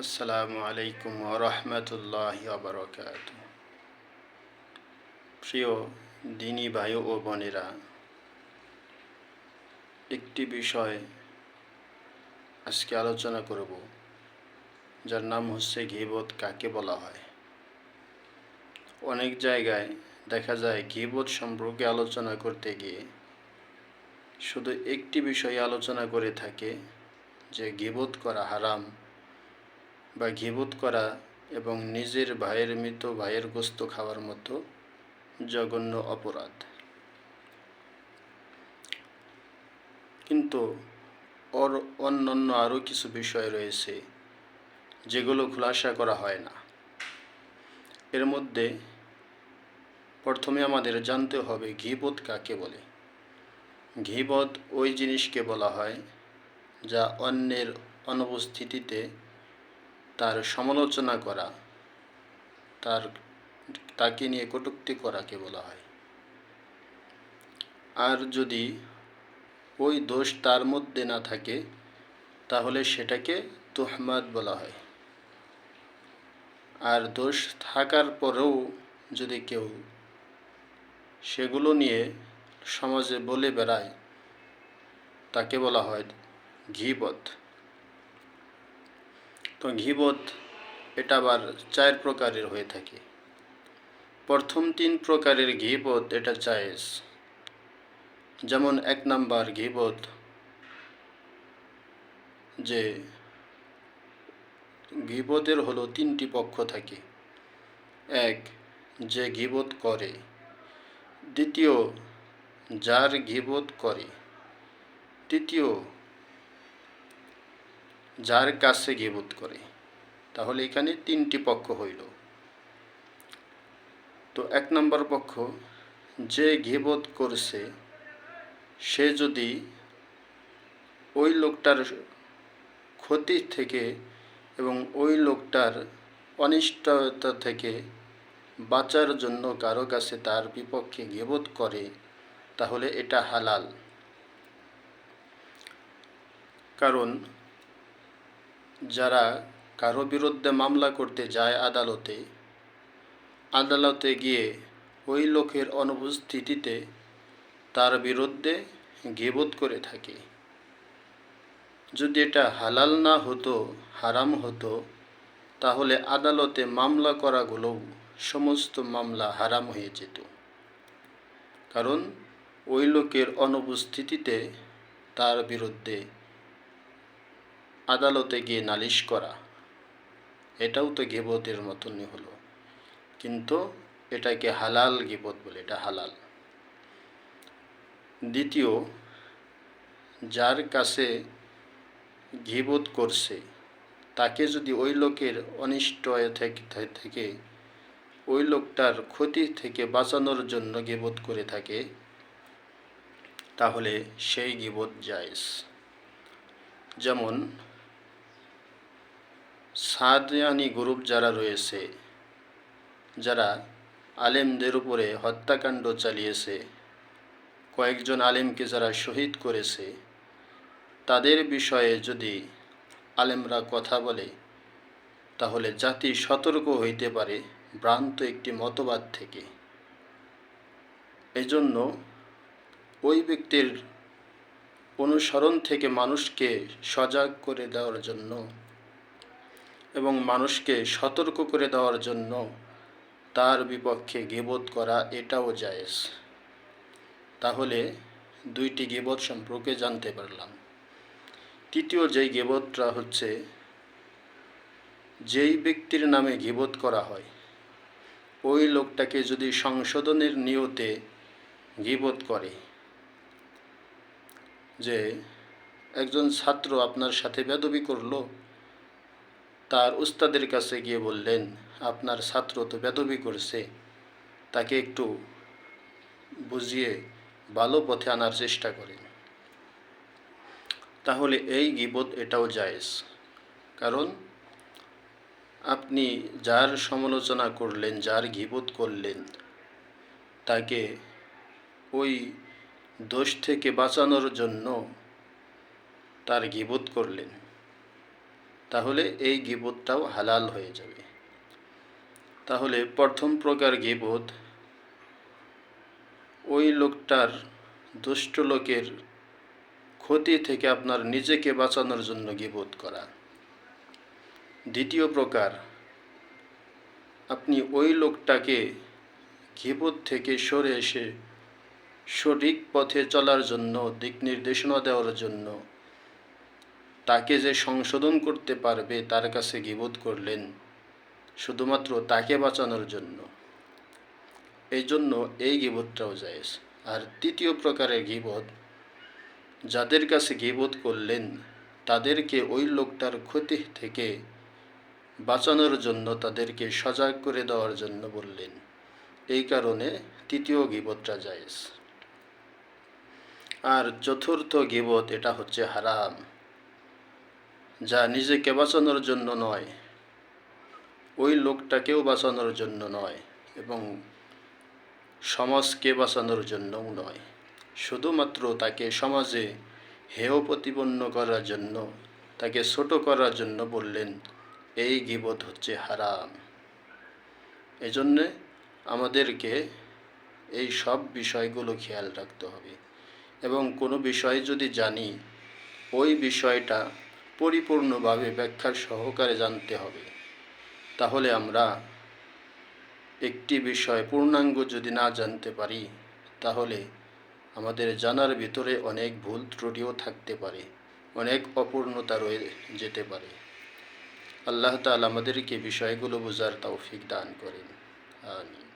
আসসালামু আলাইকুম রহমতুল্লাহ বারকাত প্রিয় দিনী ভাই ও বোনেরা, একটি বিষয় আজকে আলোচনা করব, যার নাম হচ্ছে ঘিবত কাকে বলা হয়? অনেক জায়গায় দেখা যায় ঘিবত সম্পর্কে আলোচনা করতে গিয়ে শুধু একটি বিষয়ে আলোচনা করে থাকে যে গিবত করা হারাম বা ঘিবুত করা এবং নিজের ভাইয়ের মৃত ভাইয়ের গোস্ত খাওয়ার মতো জঘন্য অপরাধ। কিন্তু ওর অন্যান্য আরও কিছু বিষয় রয়েছে যেগুলো খুলাসা করা হয় না। এর মধ্যে প্রথমে আমাদের জানতে হবে ঘিবত কাকে বলে। ঘিবত ওই জিনিসকে বলা হয় যা অন্যের অনুপস্থিতিতে তার সমালোচনা করা, তার, তাকে নিয়ে কটূক্তি করাকে বলা হয়। আর যদি ওই দোষ তার মধ্যে না থাকে, তাহলে সেটাকে তোহমাদ বলা হয়। আর দোষ থাকার পরেও যদি কেউ সেগুলো নিয়ে সমাজে বলে বেড়ায়, তাকে বলা হয় ঘিবত। তো ঘিবত এটা আবার চার প্রকারের হয়ে থাকে। প্রথম তিন প্রকারের ঘিবত এটা চায়েস যেমন এক নাম্বার ঘিবত যে গিবতের হলো তিনটি পক্ষ থাকে। এক, যে গিবত করে। দ্বিতীয়, যার গিবত করে। তৃতীয় যার কাছে গিবত করে, তাহলে এখানে তিনটি পক্ষ হইল। তো এক নম্বর পক্ষ, যে ঘিবত করছে, সে যদি ওই লোকটার ক্ষতি থেকে এবং ওই লোকটার অনিষ্টতা থেকে বাঁচার জন্য কারও কাছে তার বিপক্ষে গেবোধ করে, তাহলে এটা হালাল। কারণ যারা কারও বিরুদ্ধে মামলা করতে যায় আদালতে আদালতে গিয়ে ওই লোকের অনুপস্থিতিতে তার বিরুদ্ধে গেবোধ করে থাকে। যদি এটা হালাল না হতো, হারাম হতো, তাহলে আদালতে মামলা করাগুলোও সমস্ত মামলা হারাম হয়ে যেত। কারণ ওই লোকের অনুপস্থিতিতে তার বিরুদ্ধে আদালতে গিয়ে নালিশ করা। এটাও তো গেবতের মতনই হলো। কিন্তু এটাকে হালাল গিবত বলে, এটা হালাল। দ্বিতীয়, যার কাছে ঘিবোধ করছে, তাকে যদি ওই লোকের অনিষ্ট থেকে ওই লোকটার ক্ষতি থেকে বাঁচানোর জন্য গিবোধ করে থাকে, তাহলে সেই গিবোধ জায়জ। যেমন সাদিয়ানি গ্রুপ যারা রয়েছে, যারা আলেমদের উপরে হত্যাকাণ্ড চালিয়েছে, কয়েকজন আলেমকে যারা শহীদ করেছে, তাদের বিষয়ে যদি আলেমরা কথা বলে, তাহলে জাতি সতর্ক হইতে পারে ভ্রান্ত একটি মতবাদ থেকে। এজন্য ওই ব্যক্তির অনুসরণ থেকে মানুষকে সজাগ করে দেওয়ার জন্য এবং মানুষকে সতর্ক করে দেওয়ার জন্য তার বিপক্ষে গেবোধ করা এটাও জায়েজ। তাহলে দুইটি গেবোধ সম্পর্কে জানতে পারলাম। তৃতীয় যেই গেবোধটা হচ্ছে, যেই ব্যক্তির নামে গিবোধ করা হয়, ওই লোকটাকে যদি সংশোধনের নিয়তে গিবোধ করে, যে একজন ছাত্র আপনার সাথে বেদবি করল তার উস্তাদের কাছে গিয়ে বললেন, আপনার ছাত্র তো বেদবি করছে। তাকে একটু বুঝিয়ে ভালো পথে আনার চেষ্টা করেন। তাহলে এই গিবোধ এটাও জায়েজ। কারণ আপনি যার সমালোচনা করলেন, যার গিবোধ করলেন, তাকে ওই দোষ থেকে বাঁচানোর জন্য তার গিবোধ করলেন। তাহলে এই গিবোধটাও হালাল হয়ে যাবে। তাহলে প্রথম প্রকার গিবোধ ওই লোকটার দুষ্ট লোকের ক্ষতি থেকে আপনার নিজেকে বাঁচানোর জন্য গিবোধ করা। দ্বিতীয় প্রকার, আপনি ওই লোকটাকে গিবোধ থেকে সরে এসে সঠিক পথে চলার জন্য, দিক নির্দেশনা দেওয়ার জন্য তাকে যে সংশোধন করতে পারবে, তার কাছে গিবোধ করলেন শুধুমাত্র তাকে বাঁচানোর জন্য। এই জন্য এই গিবোধটাও জায়েজ। আর তৃতীয় প্রকারের গিবোধ, যাদের কাছে গিবোধ করলেন, তাদেরকে ওই লোকটার ক্ষতি থেকে বাঁচানোর জন্য তাদেরকে সজাগ করে দেওয়ার জন্য বললেন। এই কারণে তৃতীয় গিবতটা জায়েজ। আর চতুর্থ গিবত এটা হচ্ছে হারাম। যা নিজেকে বাঁচানোর জন্য নয়, ওই লোকটাকেও বাঁচানোর জন্য নয় এবং সমাজকে বাঁচানোর জন্যও নয়। শুধুমাত্র তাকে সমাজে হেয় প্রতিপন্ন করার জন্য, তাকে ছোট করার জন্য বললেন, এই গিবত হচ্ছে হারাম। এজন্যে আমাদেরকে এই সব বিষয়গুলো খেয়াল রাখতে হবে এবং কোনো বিষয় যদি জানি, ওই বিষয়টা পরিপূর্ণভাবে ব্যাখ্যার সহকারে জানতে হবে। তাহলে আমরা একটি বিষয় পূর্ণাঙ্গ যদি না জানতে পারি, তাহলে আমাদের জানার ভিতরে অনেক ভুল ত্রুটিও থাকতে পারে, অনেক অপূর্ণতা রয়ে যেতে পারে। আল্লাহ তাআলা আমাদেরকে বিষয়গুলো বোঝার তৌফিক দান করেন। আমিন।